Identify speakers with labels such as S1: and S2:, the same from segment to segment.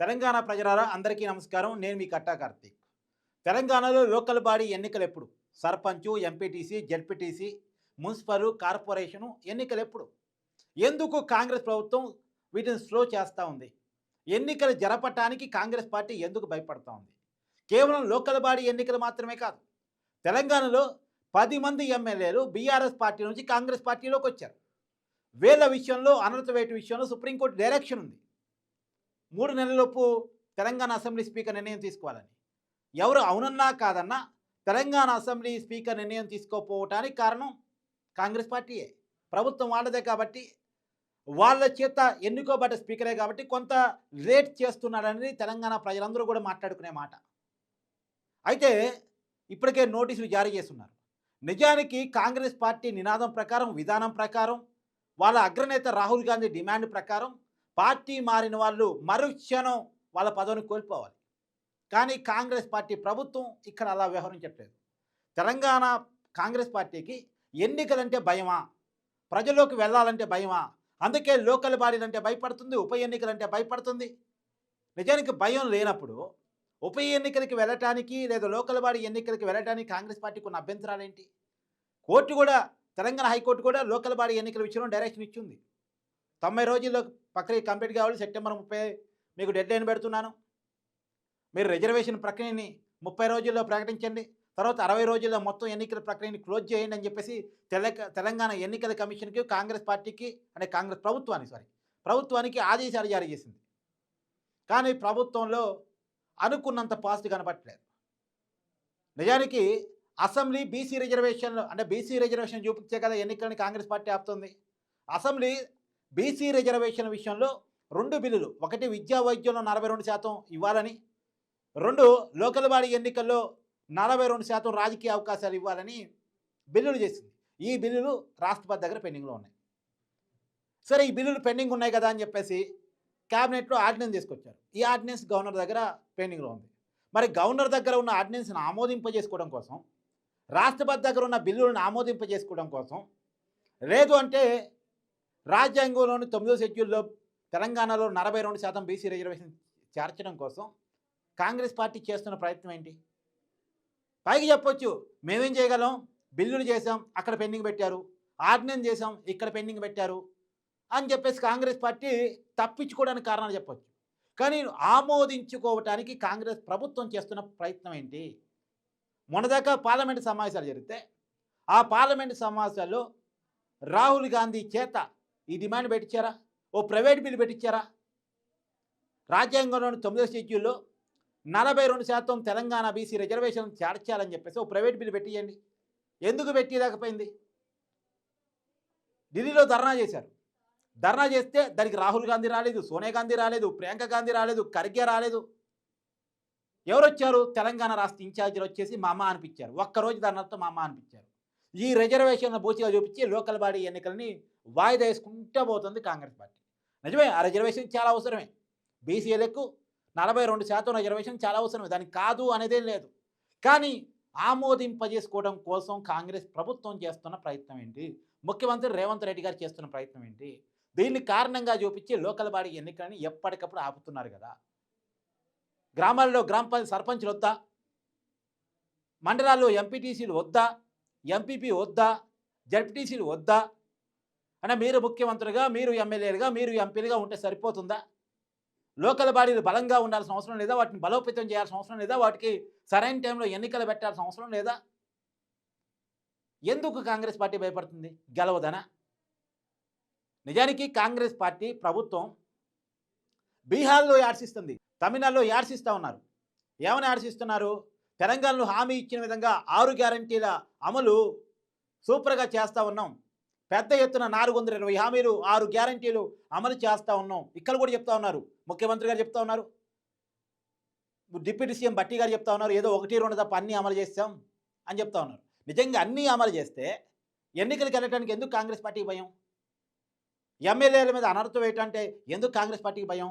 S1: తెలంగాణ ప్రజలారా అందరికీ నమస్కారం. నేను మీ కట్టా కార్తీక్. తెలంగాణలో లోకల్ బాడీ ఎన్నికలు ఎప్పుడు sarpanch MPTC ZPTC municipal corporation ఎన్నికలు ఎప్పుడు ఎందుకు కాంగ్రెస్ ప్రభుత్వం వీటిని స్లో చేస్తూ ఉంది? ఎన్నికలు జరపటానికి కాంగ్రెస్ పార్టీ ఎందుకు భయపడతా ఉంది? కేవలం లోకల్ బాడీ ఎన్నికలు మాత్రమే కాదు తెలంగాణలో పది మంది ఎమ్మెల్యేలు బీఆర్ఎస్ పార్టీ నుంచి కాంగ్రెస్ పార్టీలోకి వచ్చారు. వేల విషయంలో అనర్హత విషయంలో సుప్రీంకోర్టు డైరెక్షన్ ఉంది. మూడు నెలలలోపు తెలంగాణ అసెంబ్లీ స్పీకర్ నిర్ణయం తీసుకోవాలని. ఎవరు అవునన్నా కాదన్నా తెలంగాణ అసెంబ్లీ స్పీకర్ నిర్ణయం తీసుకోకపోవటానికి కారణం కాంగ్రెస్ పార్టీయే. ప్రభుత్వం వాళ్ళదే కాబట్టి వాళ్ళ చేత ఎన్నుకోబడ్డ స్పీకరే కాబట్టి కొంత లేట్ చేస్తున్నాడని తెలంగాణ ప్రజలందరూ కూడా మాట్లాడుకునే మాట. అయితే ఇప్పటికే నోటీసులు జారీ చేస్తున్నారు. నిజానికి కాంగ్రెస్ పార్టీ నినాదం ప్రకారం విధానం ప్రకారం వాళ్ళ అగ్రనేత రాహుల్ గాంధీ డిమాండ్ ప్రకారం పార్టీ మారిన వాళ్ళు మరుక్షణం వాళ్ళ పదవిని కోల్పోవాలి. కానీ కాంగ్రెస్ పార్టీ ప్రభుత్వం ఇక్కడ అలా వ్యవహరించట్లేదు. తెలంగాణ కాంగ్రెస్ పార్టీకి ఎన్నికలంటే భయమా? ప్రజల్లోకి వెళ్ళాలంటే భయమా? అందుకే లోకల్ బాడీలంటే భయపడుతుంది ఉప ఎన్నికలంటే భయపడుతుంది. నిజానికి భయం లేనప్పుడు ఉప ఎన్నికలకి వెళ్ళటానికి లేదా లోకల్ బాడీ ఎన్నికలకి వెళ్ళటానికి కాంగ్రెస్ పార్టీకి ఉన్న అభ్యంతరాలు ఏంటి కోర్టు కూడా తెలంగాణ హైకోర్టు కూడా లోకల్ బాడీ ఎన్నికల విషయంలో డైరెక్షన్ ఇచ్చింది. తొంభై రోజుల్లో ప్రక్రియ కంప్లీట్ కావాలి. సెప్టెంబర్ ముప్పై మీకు డెడ్ లైన్ పెడుతున్నాను. మీరు రిజర్వేషన్ ప్రక్రియని ముప్పై రోజుల్లో ప్రకటించండి. తర్వాత అరవై రోజుల్లో మొత్తం ఎన్నికల ప్రక్రియని క్లోజ్ చేయండి అని చెప్పేసి తెల తెలంగాణ ఎన్నికల కమిషన్కి కాంగ్రెస్ పార్టీకి అంటే కాంగ్రెస్ ప్రభుత్వానికి సారీ ప్రభుత్వానికి ఆదేశాలు జారీ చేసింది. కానీ ప్రభుత్వంలో అనుకున్నంత పాజిటివ్ కనపట్టలేదు నిజానికి అసెంబ్లీ బీసీ రిజర్వేషన్లు అంటే బీసీ రిజర్వేషన్ చూపించే కదా ఎన్నికలని కాంగ్రెస్ పార్టీ ఆపుతుంది. అసెంబ్లీ బీసీ రిజర్వేషన్ విషయంలో రెండు బిల్లులు ఒకటి విద్యా వైద్యంలో నలభై రెండు శాతం ఇవ్వాలని రెండు లోకల్ బాడీ ఎన్నికల్లో నలభై రెండు శాతం రాజకీయ అవకాశాలు ఇవ్వాలని బిల్లులు చేసింది. ఈ బిల్లులు రాష్ట్రపతి దగ్గర పెండింగ్లో ఉన్నాయి. సరే ఈ బిల్లులు పెండింగ్ ఉన్నాయి కదా అని చెప్పేసి క్యాబినెట్లో ఆర్డినెన్స్ తీసుకొచ్చారు. ఈ ఆర్డినెన్స్ గవర్నర్ దగ్గర పెండింగ్లో ఉంది. మరి గవర్నర్ దగ్గర ఉన్న ఆర్డినెన్స్ని ఆమోదింపజేసుకోవడం కోసం రాష్ట్రపతి దగ్గర ఉన్న బిల్లులను ఆమోదింపజేసుకోవడం కోసం లేదు అంటే రాజ్యాంగంలోని తొమ్మిదో షెడ్యూల్లో తెలంగాణలో నలభై రెండు శాతం బీసీ రిజర్వేషన్ చేర్చడం కోసం కాంగ్రెస్ పార్టీ చేస్తున్న ప్రయత్నం ఏంటి? పైకి చెప్పొచ్చు మేమేం చేయగలం? బిల్లులు చేసాం అక్కడ పెండింగ్ పెట్టారు. ఆర్డినెన్స్ చేసాం ఇక్కడ పెండింగ్ పెట్టారు అని చెప్పేసి కాంగ్రెస్ పార్టీ తప్పించుకోవడానికి కారణాలు చెప్పొచ్చు. కానీ ఆమోదించుకోవటానికి కాంగ్రెస్ ప్రభుత్వం చేస్తున్న ప్రయత్నం ఏంటి? మొన్నదాకా పార్లమెంటు సమావేశాలు జరిగితే ఆ పార్లమెంటు సమావేశాల్లో రాహుల్ గాంధీ చేత ఈ డిమాండ్ పెట్టించారా ఓ ప్రైవేట్ బిల్లు పెట్టించారా రాజ్యాంగంలోని తొమ్మిదో షెడ్యూల్లో నలభై రెండు శాతం తెలంగాణ బీసీ రిజర్వేషన్ చేర్చాలని చెప్పేసి ఓ ప్రైవేట్ బిల్లు పెట్టియండి ఎందుకు పెట్టిలేకపోయింది ఢిల్లీలో ధర్నా చేశారు. ధర్నా చేస్తే దానికి రాహుల్ గాంధీ రాలేదు సోనియా గాంధీ రాలేదు ప్రియాంక గాంధీ రాలేదు ఖర్గే రాలేదు. ఎవరొచ్చారు? తెలంగాణ రాష్ట్ర ఇన్ఛార్జీలు వచ్చేసి మా అమ్మ అనిపించారు. ఒక్కరోజు ధర్నాతో మా అమ్మ అనిపించారు. ఈ రిజర్వేషన్ బూచిగా చూపించి లోకల్ బాడీ ఎన్నికలని వాయిదా వేసుకుంటూ పోతుంది కాంగ్రెస్ పార్టీ. నిజమే ఆ రిజర్వేషన్ చాలా అవసరమే. బీసీలకు నలభై రెండు శాతం రిజర్వేషన్ చాలా అవసరమే. దానికి కాదు అనేదే లేదు. కానీ ఆమోదింపజేసుకోవడం కోసం కాంగ్రెస్ ప్రభుత్వం చేస్తున్న ప్రయత్నం ఏంటి? ముఖ్యమంత్రి రేవంత్ రెడ్డి గారు చేస్తున్న ప్రయత్నం ఏంటి? దీన్ని కారణంగా చూపించి లోకల్ బాడీ ఎన్నికలని ఎప్పటికప్పుడు ఆపుతున్నారు కదా. గ్రామాల్లో గ్రామ సర్పంచ్లు వద్దా? మండలాల్లో ఎంపీటీసీలు వద్దా? ఎంపీపీ వద్దా? జడ్పీటీసీలు వద్దా? అంటే మీరు ముఖ్యమంత్రిగా మీరు ఎమ్మెల్యేలుగా మీరు ఎంపీలుగా ఉంటే సరిపోతుందా? లోకల్ బాడీలు బలంగా ఉండాల్సిన అవసరం లేదా? వాటిని బలోపేతం చేయాల్సిన అవసరం లేదా? వాటికి సరైన టైంలో ఎన్నికలు పెట్టాల్సిన అవసరం లేదా? ఎందుకు కాంగ్రెస్ పార్టీ భయపడుతుంది? గెలవదనా? నిజానికి కాంగ్రెస్ పార్టీ ప్రభుత్వం బీహార్లో యాడ్సిస్తుంది. తమిళనాడులో యాడ్సిస్తూ ఉన్నారు. ఏమని యాడ్సిస్తున్నారు? తెలంగాణలో హామీ ఇచ్చిన విధంగా ఆరు గ్యారంటీల అమలు సూపర్గా చేస్తూ ఉన్నాం. పెద్ద ఎత్తున నాలుగు వందల ఇరవై హామీలు ఆరు గ్యారంటీలు అమలు చేస్తూ ఉన్నాం. ఇక్కడ కూడా చెప్తా ఉన్నారు. ముఖ్యమంత్రి గారు చెప్తా ఉన్నారు. డిప్యూటీ సీఎం బట్టి గారు చెప్తా ఉన్నారు. ఏదో ఒకటి రెండు తప్ప అన్నీ అమలు చేస్తాం అని చెప్తా ఉన్నారు. నిజంగా అన్నీ అమలు చేస్తే ఎన్నికలకు వెళ్ళడానికి ఎందుకు కాంగ్రెస్ పార్టీకి భయం? ఎమ్మెల్యేల మీద అనర్థం ఏంటంటే ఎందుకు కాంగ్రెస్ పార్టీకి భయం?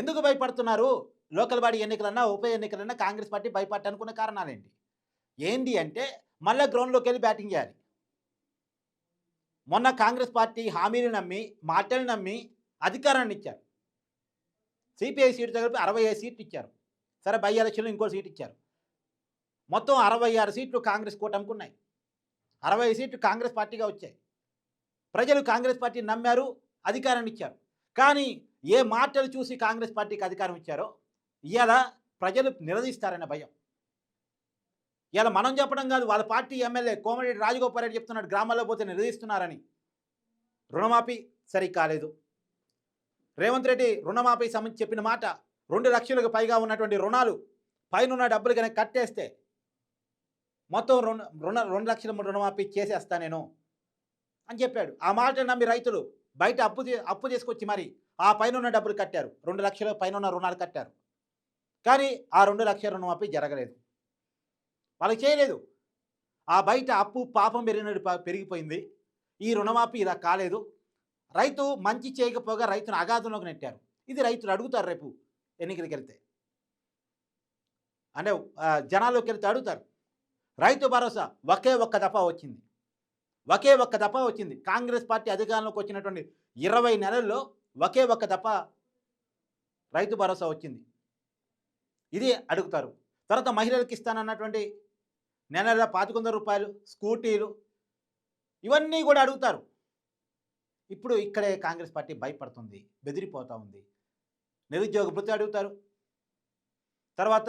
S1: ఎందుకు భయపడుతున్నారు? లోకల్ బాడీ ఎన్నికలన్నా ఉప ఎన్నికలన్నా కాంగ్రెస్ పార్టీ భయపడ్డ అనుకున్న కారణాలేంటి? ఏంటి అంటే మళ్ళీ గ్రౌండ్లోకి వెళ్ళి బ్యాటింగ్ చేయాలి. మొన్న కాంగ్రెస్ పార్టీ హామీలు నమ్మి మాటలు నమ్మి అధికారాన్ని ఇచ్చారు. సిపిఐ సీటు కలిపి అరవై ఐదు సీట్లు ఇచ్చారు. సరే బై ఎలక్షన్లో ఇంకో సీట్ ఇచ్చారు. మొత్తం అరవై ఆరు సీట్లు కాంగ్రెస్ కూటమికి ఉన్నాయి అరవై ఐదు సీట్లు కాంగ్రెస్ పార్టీగా వచ్చాయి. ప్రజలు కాంగ్రెస్ పార్టీని నమ్మారు అధికారాన్ని ఇచ్చారు. కానీ ఏ మాటలు చూసి కాంగ్రెస్ పార్టీకి అధికారం ఇచ్చారో ఇవాళ ప్రజలు నిలదీస్తారనే భయం. ఇవాళ మనం చెప్పడం కాదు వాళ్ళ పార్టీ ఎమ్మెల్యే కోమరెడ్డి రాజగోపాల్ రెడ్డి చెప్తున్నాడు గ్రామాల్లో పోతే నిలదీస్తున్నారని. రుణమాఫీ సరి కాలేదు రేవంత్ రెడ్డి రుణమాఫీ సంబంధించి చెప్పిన మాట రెండు లక్షలకు పైగా ఉన్నటువంటి రుణాలు పైన ఉన్న డబ్బులు కనుక కట్టేస్తే మొత్తం రుణ రుణ రెండు లక్షల రుణమాఫీ చేసేస్తా నేను అని చెప్పాడు. ఆ మాట నమ్మి రైతులు బయట అప్పు అప్పు తీసుకొచ్చి మరి ఆ పైన ఉన్న డబ్బులు కట్టారు. రెండు లక్షల పైన ఉన్న రుణాలు కట్టారు. కానీ ఆ రెండు లక్షల రుణమాఫీ జరగలేదు. వాళ్ళకి చేయలేదు. ఆ బయట అప్పు పాపం పెరిగినట్టు పెరిగిపోయింది. ఈ రుణమాఫీ ఇలా కాలేదు. రైతు మంచి చేయకపోగా రైతును అగాధంలోకి నెట్టారు. ఇది రైతులు అడుగుతారు రేపు ఎన్నికలకు వెళ్తే. అంటే జనాల్లోకి వెళ్తే అడుగుతారు. రైతు భరోసా ఒకే ఒక్క దఫా వచ్చింది. ఒకే ఒక్క దఫా వచ్చింది. కాంగ్రెస్ పార్టీ అధికారంలోకి వచ్చినటువంటి ఇరవై నెలల్లో ఒకే ఒక్క దఫా రైతు భరోసా వచ్చింది. ఇది అడుగుతారు. తర్వాత మహిళలకు ఇస్తానన్నటువంటి నెల నెల పాతిక వందల రూపాయలు స్కూటీలు ఇవన్నీ కూడా అడుగుతారు. ఇప్పుడు ఇక్కడే కాంగ్రెస్ పార్టీ భయపడుతుంది బెదిరిపోతూ ఉంది. నిరుద్యోగ భృతి అడుగుతారు. తర్వాత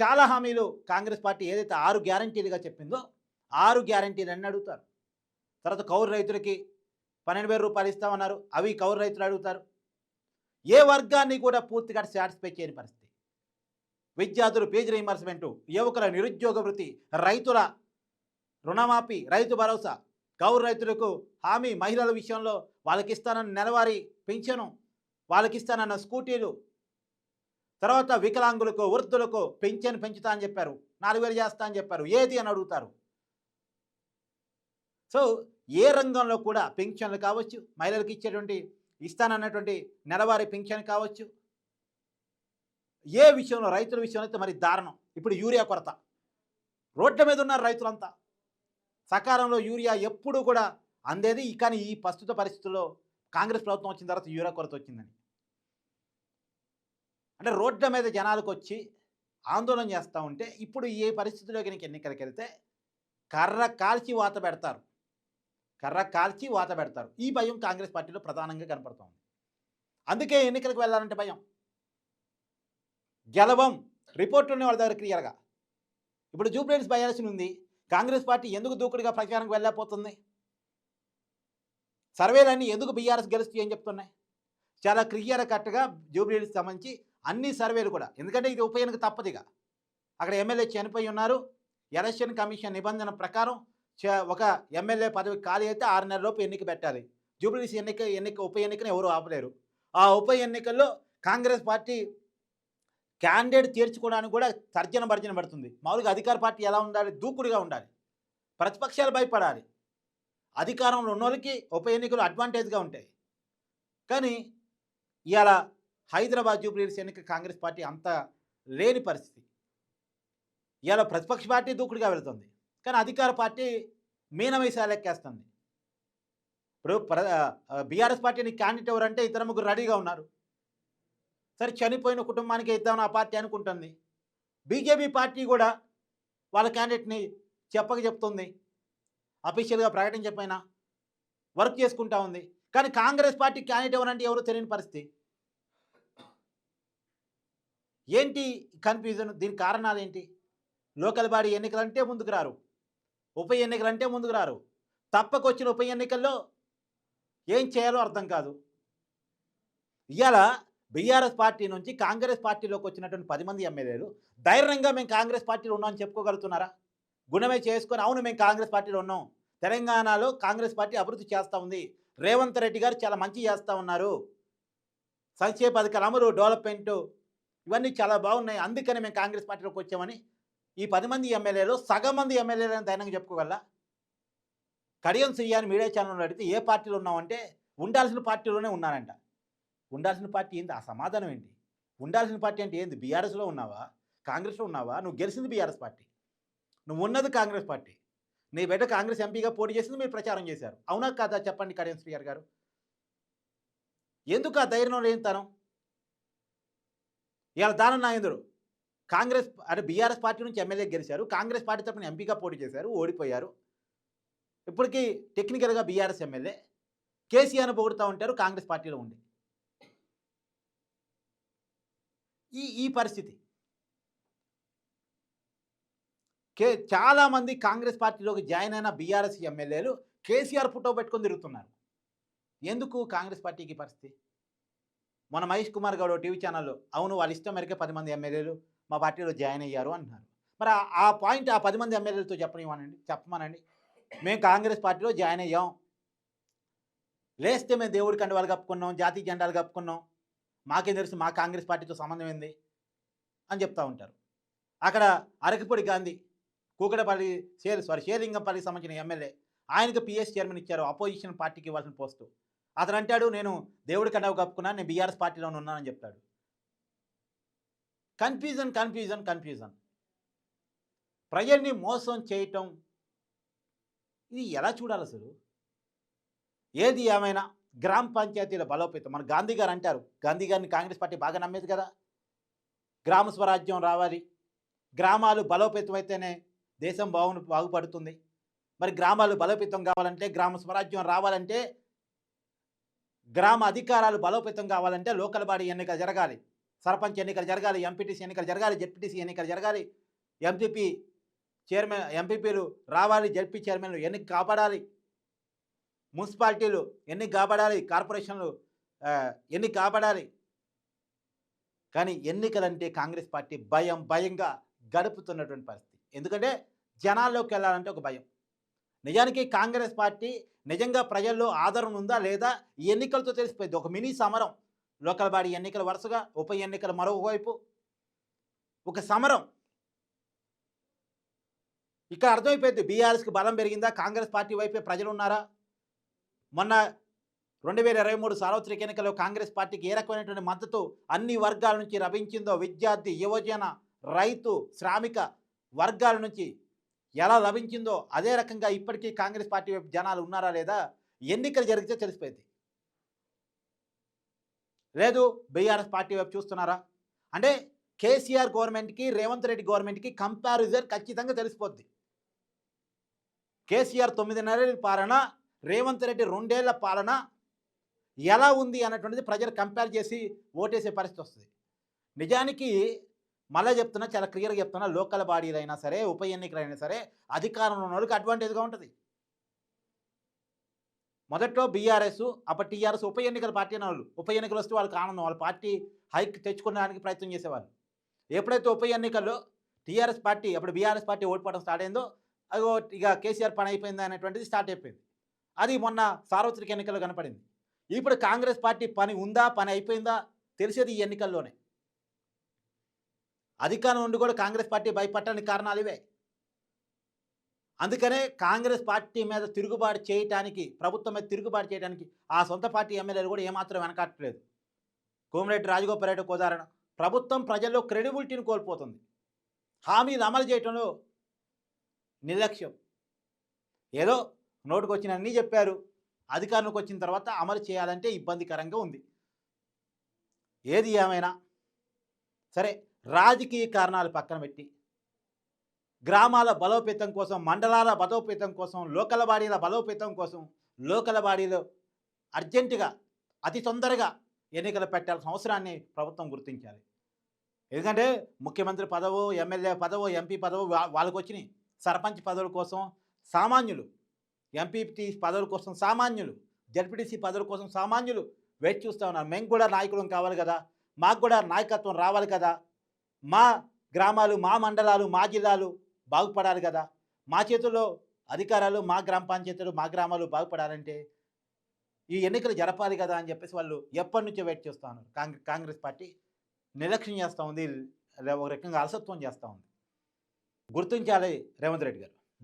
S1: చాలా హామీలు కాంగ్రెస్ పార్టీ ఏదైతే ఆరు గ్యారంటీలుగా చెప్పిందో ఆరు గ్యారంటీలు అన్నీ అడుగుతారు. తర్వాత కౌరు రైతులకి పన్నెండు వేల రూపాయలు ఇస్తామన్నారు అవి కౌరు రైతులు అడుగుతారు. ఏ వర్గాన్ని కూడా పూర్తిగా సాటిస్ఫై చేయని పరిస్థితి. విద్యార్థులు పేజీ రీయింబర్స్మెంటు యువకుల నిరుద్యోగ వృత్తి రైతుల రుణమాఫీ రైతు భరోసా కౌరు రైతులకు హామీ మహిళల విషయంలో వాళ్ళకి ఇస్తానన్న నెలవారీ పింఛను వాళ్ళకి ఇస్తానన్న స్కూటీలు తర్వాత వికలాంగులకు వృద్ధులకు పెన్షన్ పెంచుతా అని చెప్పారు. నాలుగు వేలు చేస్తా అని చెప్పారు. ఏది అని అడుగుతారు? సో ఏ రంగంలో కూడా పెన్షన్లు కావచ్చు మహిళలకు ఇచ్చేటువంటి ఇస్తానన్నటువంటి నెలవారీ పెన్షన్ కావచ్చు ఏ విషయంలో రైతుల విషయంలో అయితే మరి దారుణం. ఇప్పుడు యూరియా కొరత. రోడ్ల మీద ఉన్నారు రైతులంతా. సకాలంలో యూరియా ఎప్పుడు కూడా అందేది. కానీ ఈ ప్రస్తుత పరిస్థితుల్లో కాంగ్రెస్ ప్రభుత్వం వచ్చిన తర్వాత యూరియా కొరత వచ్చిందని. అంటే రోడ్ల మీద జనాలకు వచ్చి ఆందోళన చేస్తూ ఉంటే ఇప్పుడు ఏ పరిస్థితిలో కనుక ఎన్నికలకి వెళ్తే కర్ర కాల్చి వాత పెడతారు. కర్ర కాల్చి వాత పెడతారు. ఈ భయం కాంగ్రెస్ పార్టీలో ప్రధానంగా కనపడుతుంది. అందుకే ఎన్నికలకు వెళ్ళాలంటే భయం. గెలవం రిపోర్ట్ ఉన్న వాళ్ళ దగ్గర క్లియర్గా. ఇప్పుడు జూబ్లీన్స్ బయాల్సిన ఉంది. కాంగ్రెస్ పార్టీ ఎందుకు దూకుడుగా ప్రచారంకి వెళ్ళకపోతుంది సర్వేలన్నీ ఎందుకు బీఆర్ఎస్ గెలుస్తాయి అని చెప్తున్నాయి. చాలా క్లియర్ కట్గా జూబ్లీస్ సంబంధించి అన్ని సర్వేలు కూడా. ఎందుకంటే ఇది ఉప ఎన్నిక తప్పదిగా. అక్కడ ఎమ్మెల్యే చనిపోయి ఉన్నారు. ఎలక్షన్ కమిషన్ నిబంధన ప్రకారం చ- ఒక ఎమ్మెల్యే పదవి ఖాళీ అయితే ఆరు నెలలలోపు ఎన్నిక పెట్టాలి. జూబ్లీస్ ఎన్నిక ఎన్నిక ఉప ఎన్నికను ఎవరు ఆపలేరు. ఆ ఉప ఎన్నికల్లో కాంగ్రెస్ పార్టీ క్యాండిడేట్ తీర్చుకోవడానికి కూడా తర్జన భర్జన పడుతుంది. మామూలుగా అధికార పార్టీ ఎలా ఉండాలి? దూకుడుగా ఉండాలి. ప్రతిపక్షాలు భయపడాలి. అధికారంలో ఉన్న వాళ్ళకి ఉప ఎన్నికలు అడ్వాంటేజ్గా ఉంటాయి. కానీ ఇవాళ హైదరాబాద్ జూబ్లీస్ ఎన్నిక కాంగ్రెస్ పార్టీ అంత లేని పరిస్థితి. ఇవాళ ప్రతిపక్ష పార్టీ దూకుడుగా వెళుతుంది. కానీ అధికార పార్టీ మీనమేసాలు ఎక్కేస్తుంది ఇప్పుడు ప్ర బీఆర్ఎస్ పార్టీని క్యాండిడేట్ ఎవరంటే ఇతర ముగ్గురు రెడీగా ఉన్నారు. సరే చనిపోయిన కుటుంబానికి ఇద్దామని ఆ పార్టీ అనుకుంటుంది. బీజేపీ పార్టీ కూడా వాళ్ళ క్యాండిడేట్ని చెప్పక చెప్తుంది. అఫీషియల్గా ప్రకటన చెప్పైనా వర్క్ చేసుకుంటా ఉంది. కానీ కాంగ్రెస్ పార్టీ క్యాండిడేట్ ఎవరంటే ఎవరో తెలియని పరిస్థితి. ఏంటి కన్ఫ్యూజన్? దీని కారణాలు ఏంటి? లోకల్ బాడీ ఎన్నికలంటే ముందుకు రారు. ఉప ఎన్నికలంటే ముందుకు రారు. తప్పకొచ్చిన ఉప ఎన్నికల్లో ఏం చేయాలో అర్థం కాదు. ఇవాళ బీఆర్ఎస్ పార్టీ నుంచి కాంగ్రెస్ పార్టీలోకి వచ్చినటువంటి పది మంది ఎమ్మెల్యేలు ధైర్యంగా మేము కాంగ్రెస్ పార్టీలో ఉన్నామని చెప్పుకోగలుగుతున్నారా? గుణమే చేసుకొని అవును మేము కాంగ్రెస్ పార్టీలో ఉన్నాం. తెలంగాణలో కాంగ్రెస్ పార్టీ అభివృద్ధి చేస్తూ ఉంది. రేవంత్ రెడ్డి గారు చాలా మంచి చేస్తూ ఉన్నారు. సంక్షేమ పథకాలు అమలు డెవలప్మెంట్ ఇవన్నీ చాలా బాగున్నాయి. అందుకని మేము కాంగ్రెస్ పార్టీలోకి వచ్చామని ఈ పది మంది ఎమ్మెల్యేలు సగం మంది ఎమ్మెల్యేలను ధైర్యంగా చెప్పుకోగల కడియం సియ్యాని మీడియా ఛానల్లో అడిగితే ఏ పార్టీలో ఉన్నామంటే ఉండాల్సిన పార్టీలోనే ఉన్నానంట ఉండాల్సిన పార్టీ ఏంది? ఆ సమాధానం ఏంటి? ఉండాల్సిన పార్టీ అంటే ఏంది? బీఆర్ఎస్లో ఉన్నావా? కాంగ్రెస్లో ఉన్నావా? నువ్వు గెలిచింది బీఆర్ఎస్ పార్టీ. నువ్వు ఉన్నది కాంగ్రెస్ పార్టీ. నీ బిడ్డ కాంగ్రెస్ ఎంపీగా పోటీ చేసింది మీరు ప్రచారం చేశారు. అవునా కాదా చెప్పండి కడియం శ్రీగారు గారు ఎందుకు ఆ ధైర్యం లేని తనం? ఇవాళ దానం నాగేంద్రుడు కాంగ్రెస్ అంటే బీఆర్ఎస్ పార్టీ నుంచి ఎమ్మెల్యే గెలిచారు. కాంగ్రెస్ పార్టీ తరపున ఎంపీగా పోటీ చేశారు ఓడిపోయారు. ఇప్పటికీ టెక్నికల్గా బీఆర్ఎస్ ఎమ్మెల్యే. కేసీఆర్ను పొగుడుతూ ఉంటారు కాంగ్రెస్ పార్టీలో ఉండి. ఈ ఈ పరిస్థితి. కే చాలామంది కాంగ్రెస్ పార్టీలోకి జాయిన్ అయిన బీఆర్ఎస్ ఎమ్మెల్యేలు కేసీఆర్ ఫోటో పెట్టుకొని తిరుగుతున్నారు. ఎందుకు కాంగ్రెస్ పార్టీకి పరిస్థితి? మన మహేష్ కుమార్ గౌడ్ టీవీ ఛానల్లో అవును వాళ్ళ ఇష్టం మేరకే పది మంది ఎమ్మెల్యేలు మా పార్టీలో జాయిన్ అయ్యారు అంటున్నారు మరి ఆ- ఆ పాయింట్ ఆ పది మంది ఎమ్మెల్యేలతో చెప్పనివ్వనండి చెప్పమనండి. మేము కాంగ్రెస్ పార్టీలో జాయిన్ అయ్యాం. లేస్తే మేము దేవుడి కండువాలు కప్పుకున్నాం జాతీయ జెండాలు కప్పుకున్నాం. మాకేం తెలుసు మా కాంగ్రెస్ పార్టీతో సంబంధం ఏంది? అని చెప్తూ ఉంటారు. అక్కడ అరకిపొడి గాంధీ కూకడపల్లి షేర్ సారీ షేరింగంపల్లికి సంబంధించిన ఎమ్మెల్యే ఆయనకు పిఎస్ చైర్మన్ ఇచ్చారు అపోజిషన్ పార్టీకి ఇవ్వాల్సిన పోస్టు. అతను అంటాడు నేను దేవుడి కండవ కప్పుకున్నాను నేను బీఆర్ఎస్ పార్టీలో ఉన్నానని చెప్తాడు. Confusion confusion confusion. ప్రజల్ని మోసం చేయటం ఇది ఎలా చూడాలి అసలు? ఏది ఏమైనా గ్రామ పంచాయతీల బలోపేతం. మన గాంధీ గారు అంటారు గాంధీ గారిని కాంగ్రెస్ పార్టీ బాగా నమ్మేది కదా! గ్రామ స్వరాజ్యం రావాలి. గ్రామాలు బలోపేతం అయితేనే దేశం బాగు బాగుపడుతుంది. మరి గ్రామాలు బలోపేతం కావాలంటే గ్రామ స్వరాజ్యం రావాలంటే గ్రామ అధికారాలు బలోపేతం కావాలంటే లోకల్ బాడీ ఎన్నికలు జరగాలి. సర్పంచ్ ఎన్నికలు జరగాలి ఎంపీటీసీ ఎన్నికలు జరగాలి జెడ్పీటీసీ ఎన్నికలు జరగాలి. ఎంపీపీ చైర్మన్ ఎంపీపీలు రావాలి జెడ్పీ చైర్మన్లు ఎన్నిక కాపాడాలి? మున్సిపాలిటీలు ఎన్ని కాపాడాలి? కార్పొరేషన్లు ఎన్ని కాపాడాలి? కానీ ఎన్నికలంటే కాంగ్రెస్ పార్టీ భయం భయంగా గడుపుతున్నటువంటి పరిస్థితి. ఎందుకంటే జనాల్లోకి వెళ్ళాలంటే ఒక భయం. నిజానికి కాంగ్రెస్ పార్టీ నిజంగా ప్రజల్లో ఆదరణ ఉందా లేదా ఈ ఎన్నికలతో తెలిసిపోయింది. ఒక మినీ సమరం. లోకల్ బాడీ ఎన్నికలు వరుసగా ఉప ఎన్నికలు మరోవైపు. ఒక సమరం. ఇక్కడ అర్థమైపోయింది. బీఆర్ఎస్కి బలం పెరిగిందా? కాంగ్రెస్ పార్టీ వైపే ప్రజలు ఉన్నారా? మొన్న రెండు వేల ఇరవై మూడు సార్వత్రిక ఎన్నికల్లో కాంగ్రెస్ పార్టీకి ఏ రకమైనటువంటి మద్దతు అన్ని వర్గాల నుంచి లభించిందో విద్యార్థి యువజన రైతు శ్రామిక వర్గాల నుంచి ఎలా లభించిందో అదే రకంగా ఇప్పటికీ కాంగ్రెస్ పార్టీ వైపు జనాలు ఉన్నారా లేదా ఎన్నికలు జరిగితే తెలిసిపోయింది. లేదు బీఆర్ఎస్ పార్టీ వైపు చూస్తున్నారా? అంటే కేసీఆర్ గవర్నమెంట్కి రేవంత్ రెడ్డి గవర్నమెంట్కి కంపారిజన్ ఖచ్చితంగా తెలిసిపోద్ది. కేసీఆర్ తొమ్మిదిన్నర పాలన రేవంత్ రెడ్డి రెండేళ్ళ పాలన ఎలా ఉంది అన్నటువంటిది ప్రజలు కంపేర్ చేసి ఓటేసే పరిస్థితి వస్తుంది. నిజానికి మళ్ళీ చెప్తున్నా చాలా క్లియర్గా చెప్తున్నా లోకల్ బాడీలైనా సరే ఉప ఎన్నికలైనా సరే అధికారంలో ఉన్న వాళ్ళకి అడ్వాంటేజ్గా ఉంటుంది. మొదట్లో బీఆర్ఎస్ అప్పుడు టీఆర్ఎస్ ఉప ఎన్నికల పార్టీ అనే వాళ్ళు. ఉప ఎన్నికలు వస్తే వాళ్ళకి ఆనందం వాళ్ళ పార్టీ హైక్ తెచ్చుకోవడానికి ప్రయత్నం చేసేవాళ్ళు. ఎప్పుడైతే ఉప ఎన్నికల్లో టీఆర్ఎస్ పార్టీ అప్పుడు బీఆర్ఎస్ పార్టీ ఓడిపోవడం స్టార్ట్ అయిందో అది ఇక కేసీఆర్ పని అయిపోయింది అనేటువంటిది స్టార్ట్ అయిపోయింది. అది మొన్న సార్వత్రిక ఎన్నికల్లో కనపడింది. ఇప్పుడు కాంగ్రెస్ పార్టీ పని ఉందా పని అయిపోయిందా తెలిసేది ఈ ఎన్నికల్లోనే. అధికారం ఉండి కూడా కాంగ్రెస్ పార్టీ భయపడటానికి కారణాలు ఇవే. అందుకనే కాంగ్రెస్ పార్టీ మీద తిరుగుబాటు చేయటానికి ప్రభుత్వం మీద తిరుగుబాటు చేయడానికి ఆ సొంత పార్టీ ఎమ్మెల్యేలు కూడా ఏమాత్రం వెనకట్టలేదు కోమిరెడ్డి రాజగోపాల్ రెడ్డి ఉదాహరణ. ప్రభుత్వం ప్రజల్లో క్రెడిబిలిటీని కోల్పోతుంది. హామీలు అమలు చేయటంలో నిర్లక్ష్యం. ఏదో నోటుకు వచ్చినన్నీ చెప్పారు. అధికారంలోకి వచ్చిన తర్వాత అమలు చేయాలంటే ఇబ్బందికరంగా ఉంది. ఏది ఏమైనా సరే రాజకీయ కారణాలు పక్కన పెట్టి గ్రామాల బలోపేతం కోసం మండలాల బలోపేతం కోసం లోకల్ బాడీల బలోపేతం కోసం లోకల బాడీలో అర్జెంటుగా అతి తొందరగా ఎన్నికలు పెట్టాల్సిన అవసరాన్ని ప్రభుత్వం గుర్తించాలి. ఎందుకంటే ముఖ్యమంత్రి పదవో ఎమ్మెల్యే పదవో ఎంపీ పదవో వాళ్ళకు వచ్చినాయి సర్పంచ్ పదవుల కోసం సామాన్యులు ఎంపీటీ పదవుల కోసం సామాన్యులు జడ్పీటీసీ పదవుల కోసం సామాన్యులు వెయిట్ చూస్తూ ఉన్నారు. మేము కూడా నాయకులం కావాలి కదా. మాకు కూడా నాయకత్వం రావాలి కదా. మా గ్రామాలు మా మండలాలు మా జిల్లాలు బాగుపడాలి కదా. మా చేతుల్లో అధికారాలు మా గ్రామ పంచాయతీలు మా గ్రామాలు బాగుపడాలంటే ఈ ఎన్నికలు జరపాలి కదా అని చెప్పేసి వాళ్ళు ఎప్పటి నుంచో వెయిట్ చేస్తూ ఉన్నారు. కాంగ్రెస్ కాంగ్రెస్ పార్టీ నిర్లక్ష్యం చేస్తూ ఉంది. ఒక రకంగా అలసత్వం చేస్తూ ఉంది. గుర్తించాలి రేవంత్ రెడ్డి గారు.